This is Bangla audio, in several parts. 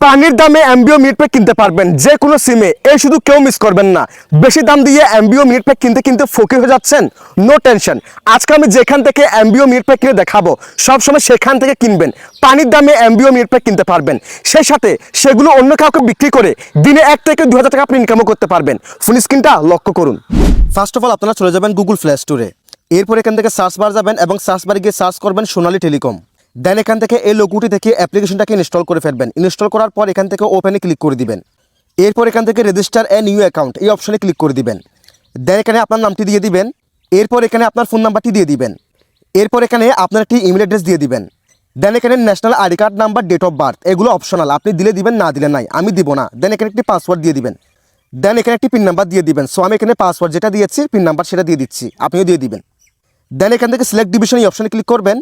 পানির দামে এমবিও মিনিট প্যাক কিনতে পারবেন। যে কোনো সিমে এই শুধু কেউ মিস করবেন না। বেশি দাম দিয়ে এমবিও মিনিট প্যাক কিনতে কিনতে ফকির হয়ে যাচ্ছেন। নো টেনশন আজকে আমি যেখান থেকে এমবিও মিনিট প্যাক কিনে দেখাবো, সবসময় সেখান থেকে কিনবেন। পানির দামে এমবিও মিনিট প্যাক কিনতে পারবেন। সেই সাথে সেগুলো অন্য কাউকে বিক্রি করে দিনে এক থেকে দু হাজার টাকা আপনি ইনকামও করতে পারবেন। ফুল স্ক্রিনটা লক্ষ্য করুন। ফার্স্ট অফ অল আপনারা চলে যাবেন গুগল প্লে স্টোরে এরপর এখান থেকে সার্চ বার যাবেন এবং সার্চ বারে গিয়ে সার্চ করবেন সোনালী টেলিকম। দেন এখান থেকে এই লোগোটি থেকে অ্যাপ্লিকেশনটাকে ইনস্টল করে ফেলবেন। ইনস্টল করার পর এখান থেকে ওপেনে ক্লিক করে দিবেন। এরপর এখান থেকে রেজিস্টার এ নিউ অ্যাকাউন্ট এই অপশনে ক্লিক করে দিবেন। দেন এখানে আপনার নামটি দিয়ে দিবেন। এরপর এখানে আপনার ফোন নাম্বারটি দিয়ে দিবেন। এরপর এখানে আপনার একটি ইমেল অ্যাড্রেস দিয়ে দিবেন। দেন এখানে national ID card number, date of birth এগুলো অপশনাল। আপনি দিলে দিবেন, না দিলে নাই। আমি দিব না। দেন এখানে একটি পাসওয়ার্ড দিয়ে দিবেন। দেন এখানে একটি পিন নাম্বার দিয়ে দিবেন। সো আমি এখানে পাসওয়ার্ড যেটা দিয়েছি, পিন নাম্বার সেটা দিয়ে দিচ্ছি। আপনিও দিয়ে দিবেন। দেন এখান থেকে সিলেক্ট ডিভিশন এই অপশানে ক্লিক করবেন।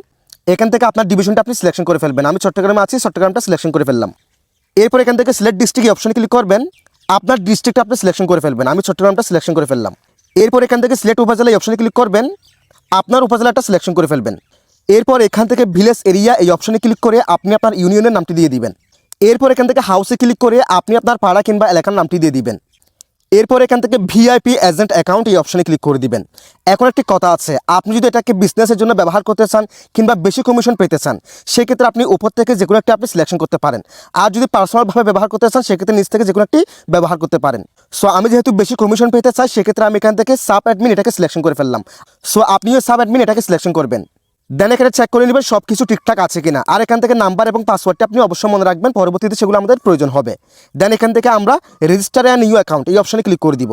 এখান থেকে আপনার ডিভিশনটা আপনি সিলেকশন করে ফেলবেন। আমি চট্টগ্রামে আছি, চট্টগ্রামটা সিলেকশন করে ফেললাম। এরপর এখান থেকে সিলেক্ট ডিস্ট্রিক্ট অপশনে ক্লিক করবেন। আপনার ডিস্ট্রিক্টটা আপনি সিলেকশন করে ফেলবেন। আমি চট্টগ্রামটা সিলেকশন করে ফেললাম। এরপর এখান থেকে সিলেক্ট উপজেলা এই অপশনে ক্লিক করবেন। আপনার উপজেলাটা সিলেকশন করে ফেলবেন। এরপর এখান থেকে ভিলেজ এরিয়া এই অপশনে ক্লিক করে আপনি আপনার ইউনিয়নের নামটি দিয়ে দিবেন। এরপর এখান থেকে হাউসে ক্লিক করে আপনি আপনার পাড়া কিংবা এলাকার নামটি দিয়ে দিবেন। এরপর এখান থেকে ভিআইপি এজেন্ট অ্যাকাউন্ট এই অপশানে ক্লিক করে দিবেন। এখন একটি কথা আছে, আপনি যদি এটাকে বিজনেসের জন্য ব্যবহার করতে চান কিংবা বেশি কমিশন পেতে চান, সেক্ষেত্রে আপনি উপর থেকে যে কোনো একটি আপনি সিলেকশন করতে পারেন। আর যদি পার্সোনালভাবে ব্যবহার করতে চান, সেক্ষেত্রে নিজ থেকে যে কোনো একটি ব্যবহার করতে পারেন। সো আমি যেহেতু বেশি কমিশন পেতে চাই, সেক্ষেত্রে আমি এখান থেকে সাব অ্যাডমিন এটাকে সিলেকশন করে ফেললাম। সো আপনিও সাব অ্যাডমিন এটাকে সিলেকশন করবেন। দেন এখানে চেক করে নেবেন সব কিছু ঠিকঠাক আছে কিনা। আর এখান থেকে নাম্বার এবং পাসওয়ার্ডটা আপনি অবশ্যই মনে রাখবেন, পরবর্তীতে সেগুলো আমাদের প্রয়োজন হবে। দেন এখান থেকে আমরা রেজিস্টার অ্যান্ড নিউ অ্যাকাউন্ট এই অপশানে ক্লিক করে দিব।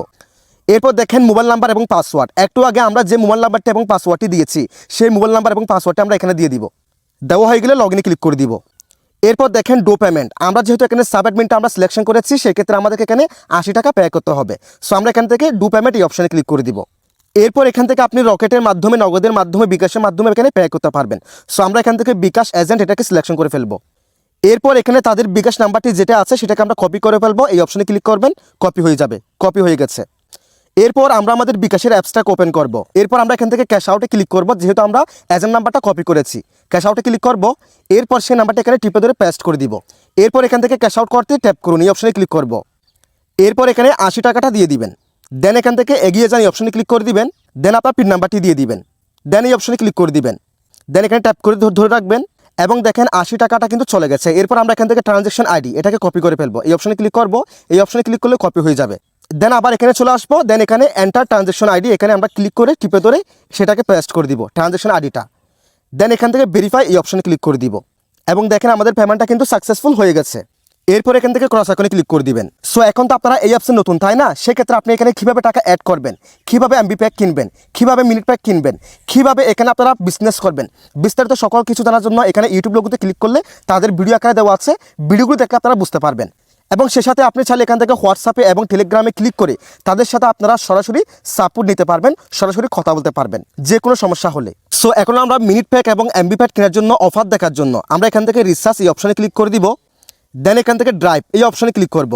এরপর দেখেন মোবাইল নাম্বার এবং পাসওয়ার্ড একটু আগে আমরা যে মোবাইল নাম্বারটা এবং পাসওয়ার্ডটি দিয়েছি, সেই মোবাইল নাম্বার এবং পাসওয়ার্ডটা আমরা এখানে দিয়ে দিব। দেওয়া হয়ে গেলে লগ ইনে ক্লিক করে দিব। এরপর দেখেন ডো পেমেন্ট আমরা যেহেতু এখানে সাব অ্যাডমিনটা আমরা সিলেকশন করেছি, সেক্ষেত্রে আমাদেরকে এখানে আশি টাকা পে করতে হবে। সো আমরা এখান থেকে ডু পেমেন্ট এই অপশানে ক্লিক করে দিব। এরপর এখান থেকে আপনি রকেটের মাধ্যমে, নগদের মাধ্যমে, বিকাশের মাধ্যমে এখানে পে করতে পারবেন। সো আমরা এখান থেকে বিকাশ এজেন্ট এটাকে সিলেকশন করে ফেলব। এরপর এখানে তাদের বিকাশ নাম্বারটি যেটা আছে, সেটাকে আমরা কপি করে ফেলব। এই অপশনে ক্লিক করবেন কপি হয়ে যাবে কপি হয়ে গেছে। এরপর আমরা আমাদের বিকাশের অ্যাপসটাকে ওপেন করব। এরপর আমরা এখান থেকে ক্যাশ আউটে ক্লিক করব, যেহেতু আমরা এজেন্ট নাম্বারটা কপি করেছি। ক্যাশ আউটে ক্লিক করব, এরপর সেই নাম্বারটা এখানে টিপে ধরে পেস্ট করে দিব। এরপর এখান থেকে ক্যাশ আউট করতে ট্যাপ করুন, এই অপশনে ক্লিক করব। এরপর এখানে আশি টাকাটা দিয়ে দিবেন। দেন এখান থেকে এগিয়ে যান, এই অপশনে ক্লিক করে দিবেন। দেন আপনার পিন নাম্বারটি দিয়ে দিবেন। দেন এই অপশনে ক্লিক করে দিবেন। দেন এখানে ট্যাপ করে ধরে- রাখবেন এবং দেখেন আশি টাকাটা কিন্তু চলে গেছে। এরপর আমরা এখান থেকে ট্রানজ্যাকশন আইডি এটাকে কপি করে ফেলব। এই অপশনে ক্লিক করব। এই অপশনে ক্লিক করলে কপি হয়ে যাবে। দেন আবার এখানে চলে আসব। দেন এখানে এন্টার ট্রানজ্যাকশন আইডি এখানে আমরা ক্লিক করে টিপে ধরে সেটাকে পেস্ট করে দিব ট্রানজ্যাকশন আইডিটা দেন এখান থেকে ভেরিফাই এই অপশনে ক্লিক করে দিব। এবং দেখেন আমাদের পেমেন্টটা কিন্তু সাকসেসফুল হয়ে গেছে। এরপর এখান থেকে ক্রস আইকনে ক্লিক করে দিবেন। সো এখন তো আপনারা এই অ্যাপসে নতুন, তাই না? সেক্ষেত্রে আপনি এখানে কীভাবে টাকা অ্যাড করবেন? কীভাবে এমবি প্যাক কিনবেন? কীভাবে মিনিট প্যাক কিনবেন? কীভাবে এখানে আপনারা বিজনেস করবেন? বিস্তারিত সকল কিছু জানার জন্য এখানে ইউটিউব লোগোতে ক্লিক করলে তাদের ভিডিও আকারে দেওয়া আছে। ভিডিওগুলো দেখে আপনারা বুঝতে পারবেন। এবং সে সাথে আপনি চাইলে এখান থেকে হোয়াটসঅ্যাপে এবং টেলিগ্রামে ক্লিক করে তাদের সাথে আপনারা সরাসরি সাপোর্ট নিতে পারবেন, সরাসরি কথা বলতে পারবেন, যে কোনো সমস্যা হলে। সো এখন আমরা মিনিট প্যাক এবং এমবি প্যাক কেনার জন্য অফার দেখার জন্য আমরা এখান থেকে রিসার্চ এই অপশানে ক্লিক করে দিব। দেন এখান থেকে ড্রাইভ এই অপশানে ক্লিক করব।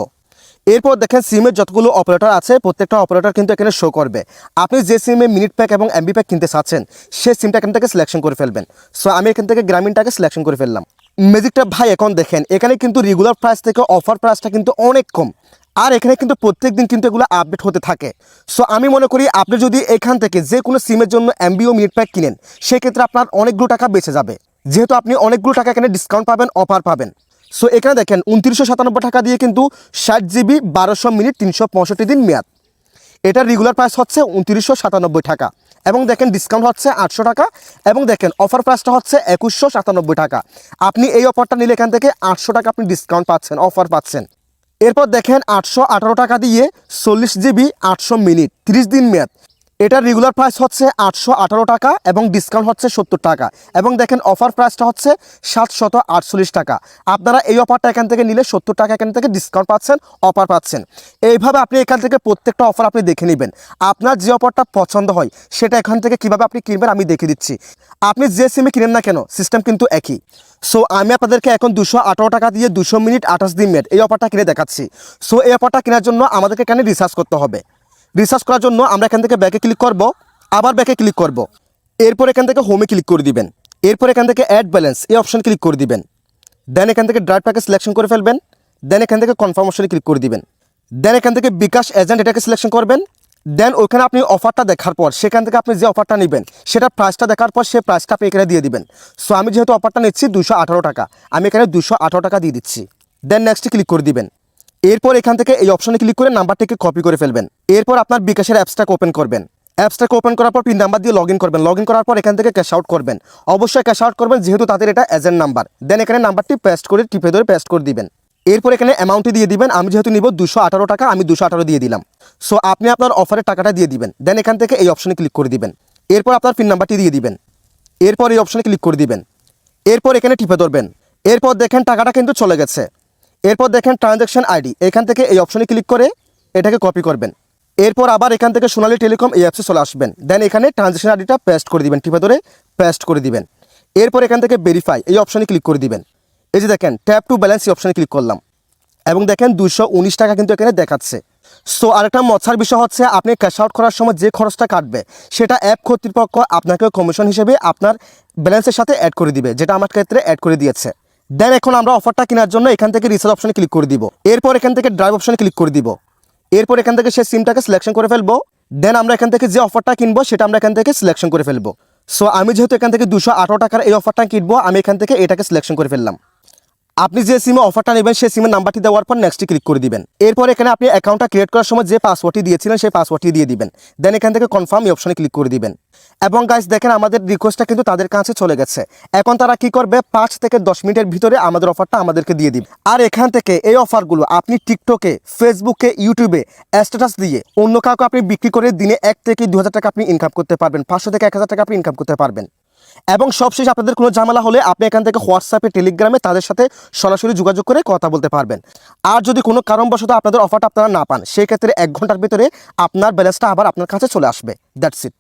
এরপর দেখেন সিমের যতগুলো অপারেটর আছে, প্রত্যেকটা অপারেটর কিন্তু এখানে শো করবে। আপনি যে সিমে মিনিট প্যাক এবং এমবি প্যাক কিনতে চাচ্ছেন সেই সিমটা এখান থেকে সিলেকশন করে ফেলবেন। সো আমি এখান থেকে গ্রামীণটাকে সিলেকশন করে ফেললাম। ম্যাজিকটা ভাই, এখন দেখেন, এখানে কিন্তু রেগুলার প্রাইস থেকে অফার প্রাইসটা কিন্তু অনেক কম। আর এখানে কিন্তু প্রত্যেক দিন কিন্তু এগুলো আপডেট হতে থাকে। সো আমি মনে করি আপনি যদি এখান থেকে যে কোনো সিমের জন্য এমবিও মিনিট প্যাক কিনেন, সেক্ষেত্রে আপনার অনেকগুলো টাকা বেঁচে যাবে। যেহেতু আপনি অনেকগুলো টাকা এখানে ডিসকাউন্ট পাবেন অফার পাবেন। সো এখানে দেখেন উনত্রিশশো সাতানব্বই টাকা দিয়ে কিন্তু ষাট জিবি বারোশো মিনিট তিনশো পঁয়ষট্টি দিন মেয়াদ। এটার রেগুলার প্রাইস হচ্ছে উনত্রিশশো সাতানব্বই টাকা এবং দেখেন ডিসকাউন্ট হচ্ছে আটশো টাকা এবং দেখেন অফার প্রাইসটা হচ্ছে একুশশো সাতানব্বই টাকা। আপনি এই অফারটা নিলে এখান থেকে আটশো টাকা আপনি ডিসকাউন্ট পাচ্ছেন অফার পাচ্ছেন। এরপর দেখেন আটশো আঠারো টাকা দিয়ে চল্লিশ জিবি আটশো মিনিট, তিরিশ দিন মেয়াদ। এটার রেগুলার প্রাইস হচ্ছে আটশো আঠারো টাকা এবং ডিসকাউন্ট হচ্ছে সত্তর টাকা। এবং দেখেন অফার প্রাইসটা হচ্ছে সাতশত আটচল্লিশ টাকা। আপনারা এই অফারটা এখান থেকে নিলে সত্তর টাকা এখান থেকে ডিসকাউন্ট পাচ্ছেন অফার পাচ্ছেন। এইভাবে আপনি এখান থেকে প্রত্যেকটা অফার আপনি দেখে নেবেন। আপনার যে অফারটা পছন্দ হয়, সেটা এখান থেকে কীভাবে আপনি কিনবেন আমি দেখে দিচ্ছি। আপনি যে সিমে কিনেন না কেন সিস্টেম কিন্তু একই। সো আমি আপনাদেরকে এখন দুশো আঠারো টাকা দিয়ে দুশো মিনিট আঠাশ দিন মিনিট এই অফারটা কিনে দেখাচ্ছি। সো এই অফারটা কেনার জন্য আমাদেরকে এখানে রিসার্চ করতে হবে। রিসার্চ করার জন্য আমরা এখান থেকে ব্যাকে ক্লিক করব, আবার ব্যাকে ক্লিক করব। এরপর এখান থেকে হোমে ক্লিক করে দিবেন। এরপর এখান থেকে অ্যাড ব্যালেন্স এই অপশন ক্লিক করে দিবেন। দেন এখান থেকে ড্রাইভ প্যাকে সিলেকশন করে ফেলবেন। দেন এখান থেকে কনফার্ম অপশনে ক্লিক করে দিবেন। দেন এখান থেকে বিকাশ এজেন্ট এটাকে সিলেকশন করবেন। দেন ওইখানে আপনি অফারটা দেখার পর, সেখান থেকে আপনি যে অফারটা নেবেন সেটা প্রাইসটা দেখার পর সেই প্রাইসটা আপনি এখানে দিয়ে দিবেন। সো আমি যেহেতু অফারটা নিচ্ছি দুশো টাকা, আমি এখানে দুশো টাকা দিয়ে দিচ্ছি। দেন নেক্সটে ক্লিক করে দিবেন। এরপর এখান থেকে এই অপশনে ক্লিক করে নাম্বারটিকে কপি করে ফেলবেন। এরপর আপনার বিকাশের অ্যাপসটাকে ওপেন করবেন। অ্যাপসটাকে ওপেন করার পর পিন নাম্বার দিয়ে লগ করবেন। লগ করার পর এখান থেকে ক্যাশ আউট করবেন। অবশ্যই ক্যাশ আউট করবেন, যেহেতু তাদের এটা এজেন্ট নাম্বার দেন এখানে নাম্বারটি পেস্ট করে, টিপে ধরে পেস্ট করে দিবেন। এরপর এখানে অ্যামাউন্টটি দিয়ে দিবেন। আমি যেহেতু নিব দুশো আঠারো টাকা, আমি দুশো আঠারো দিয়ে দিলাম। সো আপনি আপনার অফারের টাকাটা দিয়ে দিবেন। দেন এখান থেকে এই অপশনে ক্লিক করে দিবেন। এরপর আপনার পিন নাম্বারটি দিয়ে দিবেন। এরপর এই অপশনে ক্লিক করে দিবেন। এরপর এখানে টিপে ধরবেন। এরপর দেখেন টাকাটা কিন্তু চলে গেছে। এরপর দেখেন ট্রানজ্যাকশন আইডি এখান থেকে এই অপশনে ক্লিক করে এটাকে কপি করবেন। এরপর আবার এখান থেকে সোনালী টেলিকম এই অ্যাপসে চলে আসবেন। দেন এখানে ট্রানজ্যাকশন আইডিটা পেস্ট করে দিবেন, টিপে ধরে পেস্ট করে দিবেন। এরপর এখান থেকে ভেরিফাই এই অপশনে ক্লিক করে দিবেন। এই যে দেখেন ট্যাপ টু ব্যালেন্স এই অপশনে ক্লিক করলাম। এবং দেখেন দুশো টাকা কিন্তু এখানে দেখাচ্ছে। সো আরেকটা মজার বিষয় হচ্ছে আপনি ক্যাশ আউট করার সময় যে খরচটা কাটবে, সেটা অ্যাপ কর্তৃপক্ষ আপনাকে কমিশন হিসেবে আপনার ব্যালেন্সের সাথে অ্যাড করে দিবে, যেটা আমার ক্ষেত্রে অ্যাড করে দিয়েছে। দেন এখন আমরা অফারটা কেনার জন্য এখান থেকে রিসার্চ অপশনে ক্লিক করে দিব। এরপর এখান থেকে ড্রাইভ অপশনে ক্লিক করে দিব। এরপর এখান থেকে সে সিমটাকে সিলেকশন করে ফেলব। দেন আমরা এখান থেকে যে অফারটা কিনবো, সেটা আমরা এখান থেকে সিলেকশন করে ফেলব। সো আমি যেহেতু এখান থেকে দুশো টাকার এই অফারটা কিনবো, আমি এখান থেকে এটাকে সিলেকশন করে ফেললাম। আপনি যে সিমে অফারটা নেবেন, সেই সিমের নাম্বারটি দেওয়ার পর নেক্সটে ক্লিক করে দিবেন। এরপর এখানে আপনি অ্যাকাউন্টটা ক্রিয়েট করার সময় যে পাসওয়ার্ডটি দিয়েছিলেন, সেই পাসওয়ার্ডটি দিয়ে দিবেন। দেন এখান থেকে কনফার্ম এই অপশনে ক্লিক করে দিবেন। এবং গাইস দেখেন আমাদের রিকোয়েস্টটা কিন্তু তাদের কাছে চলে গেছে। এখন তারা কি করবে? পাঁচ থেকে দশ মিনিটের ভিতরে আমাদের অফারটা আমাদেরকে দিয়ে দিবে। আর এখান থেকে এই অফারগুলো আপনি টিকটকে ফেসবুকে ইউটিউবে স্ট্যাটাস দিয়ে অন্য কাউকে আপনি বিক্রি করে দিনে এক থেকে দু হাজার টাকা আপনি ইনকাম করতে পারবেন। পাঁচশো থেকে এক হাজার টাকা আপনি ইনকাম করতে পারবেন। এবং সবশেষে আপনাদের কোনো ঝামেলা হলে আপনি এখান থেকে হোয়াটসঅ্যাপে টেলিগ্রামে তাদের সাথে সরাসরি যোগাযোগ করে কথা বলতে পারবেন। আর যদি কোনো কারণবশত আপনাদের অফারটা আপনারা না পান, সেক্ষেত্রে এক ঘণ্টার ভিতরে আপনার ব্যালেন্সটা আবার আপনার কাছে চলে আসবে। That's it